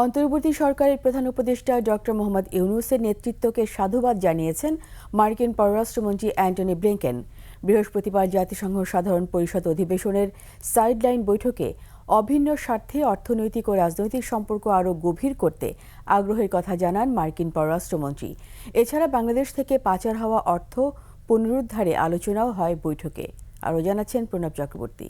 অন্তর্বর্তী সরকারের প্রধান উপদেষ্টা ডক্টর মোহাম্মদ ইউনুসের নেতৃত্বকে সাধুবাদ জানিয়েছেন মার্কিন পররাষ্ট্রমন্ত্রী অ্যান্টনি ব্লিংকেন। বৃহস্পতিবার জাতিসংঘ সাধারণ পরিষদ অধিবেশনের সাইডলাইন বৈঠকে অভিন্ন স্বার্থে অর্থনৈতিক ও রাজনৈতিক সম্পর্ক আরও গভীর করতে আগ্রহের কথা জানান মার্কিন পররাষ্ট্রমন্ত্রী। এছাড়া বাংলাদেশ থেকে পাচার হওয়া অর্থ পুনরুদ্ধারে আলোচনাও হয় বৈঠকে। আরও জানাচ্ছেন প্রণব চক্রবর্তী।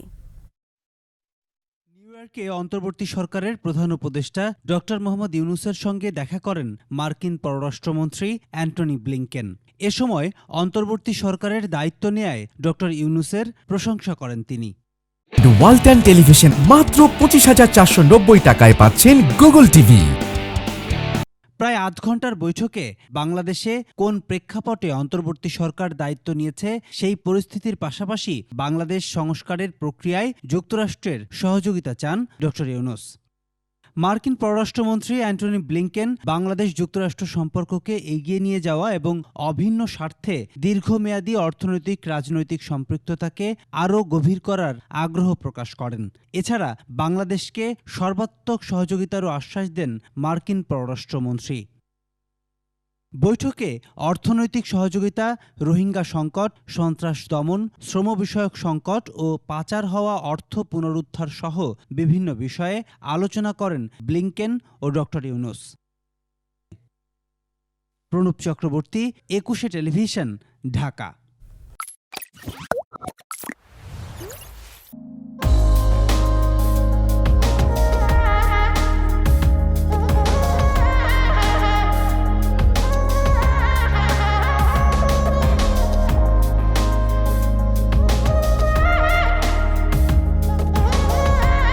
নিউ অন্তর্বর্তী সরকারের প্রধান উপদেষ্টা ডক্টর মোহাম্মদ ইউনুসের সঙ্গে দেখা করেন মার্কিন পররাষ্ট্রমন্ত্রী অ্যান্টনি ব্লিংকেন। এ সময় অন্তর্বর্তী সরকারের দায়িত্ব নেয় ডক্টর ইউনুসের প্রশংসা করেন তিনি। ওয়ালটন টেলিভিশন মাত্র পঁচিশ হাজার চারশো নব্বই টাকায় পাচ্ছেন গুগল টিভি প্রায় আধ ঘণ্টার বৈঠকে বাংলাদেশে কোন প্রেক্ষাপটে অন্তর্বর্তী সরকার দায়িত্ব নিয়েছে সেই পরিস্থিতির পাশাপাশি বাংলাদেশ সংস্কারের প্রক্রিয়ায় যুক্তরাষ্ট্রের সহযোগিতা চান ড ইউনুস। মার্কিন পররাষ্ট্রমন্ত্রী অ্যান্টনি ব্লিংকেন বাংলাদেশ যুক্তরাষ্ট্র সম্পর্ককে এগিয়ে নিয়ে যাওয়া এবং অভিন্ন স্বার্থে দীর্ঘমেয়াদী অর্থনৈতিক, রাজনৈতিক সম্পৃক্ততাকে আরও গভীর করার আগ্রহ প্রকাশ করেন। এছাড়া বাংলাদেশকে সর্বাত্মক সহযোগিতারও আশ্বাস দেন মার্কিন পররাষ্ট্রমন্ত্রী। বৈঠকে অর্থনৈতিক সহযোগিতা, রোহিঙ্গা সংকট, সন্ত্রাস দমন শ্রম বিষয়ক সংকট ও পাচার হওয়া অর্থ পুনরুদ্ধার সহ বিভিন্ন বিষয়ে আলোচনা করেন ব্লিংকেন ও ডক্টর ইউনুস। প্রণব চক্রবর্তী, একুশে টেলিভিশন, ঢাকা।